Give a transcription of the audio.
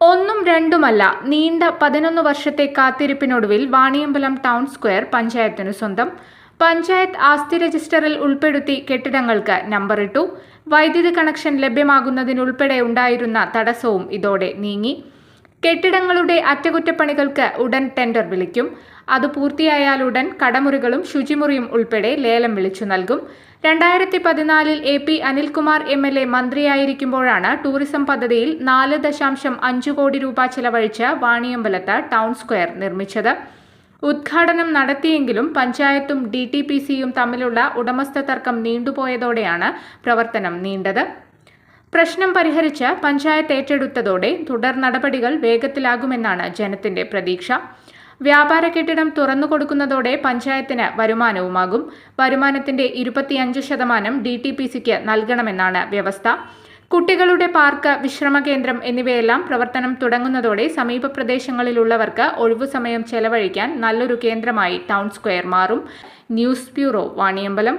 ഒന്നും രണ്ടുമല്ല നീണ്ട പതിനൊന്ന് വർഷത്തെ കാത്തിരിപ്പിനൊടുവിൽ വാണിയമ്പലം ടൗൺ സ്ക്വയർ പഞ്ചായത്തിനു സ്വന്തം. പഞ്ചായത്ത് ആസ്തി രജിസ്റ്ററിൽ ഉൾപ്പെടുത്തി കെട്ടിടങ്ങൾക്ക് നമ്പറിട്ടു വൈദ്യുതി കണക്ഷൻ ലഭ്യമാകുന്നതിനുൾപ്പെടെ ഉണ്ടായിരുന്ന തടസ്സവും ഇതോടെ നീങ്ങി. കെട്ടിടങ്ങളുടെ അറ്റകുറ്റപ്പണികൾക്ക് ഉടൻ ടെൻഡർ വിളിക്കും. അത് പൂർത്തിയായാലുടൻ കടമുറികളും ശുചിമുറിയും ഉൾപ്പെടെ ലേലം വിളിച്ചു നൽകും. രണ്ടായിരത്തി പതിനാലിൽ A P Anilkumar M L A മന്ത്രിയായിരിക്കുമ്പോഴാണ് tourism പദ്ധതിയിൽ നാല് ദശാംശം അഞ്ച് കോടി രൂപ ചെലവഴിച്ച് വാണിയമ്പലത്ത് ടൗൺ സ്ക്വയർ നിർമ്മിച്ചത്. ഉദ്ഘാടനം നടത്തിയെങ്കിലും പഞ്ചായത്തും ഡി ടി പി സിയും തമ്മിലുള്ള ഉടമസ്ഥ തർക്കം നീണ്ടുപോയതോടെയാണ് പ്രവർത്തനം നീണ്ടത്. പ്രശ്നം പരിഹരിച്ച് പഞ്ചായത്ത് ഏറ്റെടുത്തതോടെ തുടർ നടപടികൾ വേഗത്തിലാകുമെന്നാണ് ജനത്തിന്റെ പ്രതീക്ഷ. വ്യാപാര കെട്ടിടം തുറന്നു കൊടുക്കുന്നതോടെ പഞ്ചായത്തിന് വരുമാനവുമാകും. വരുമാനത്തിന്റെ ഇരുപത്തിയഞ്ച് ശതമാനം ഡി ടി പി സിക്ക് നൽകണമെന്നാണ് വ്യവസ്ഥ. കുട്ടികളുടെ പാർക്ക് വിശ്രമ കേന്ദ്രം എന്നിവയെല്ലാം പ്രവർത്തനം തുടങ്ങുന്നതോടെ സമീപ പ്രദേശങ്ങളിലുള്ളവർക്ക് ഒഴിവു സമയം ചെലവഴിക്കാൻ നല്ലൊരു കേന്ദ്രമായി ടൗൺ സ്ക്വയർ മാറും. News bureau Vaniyambalam.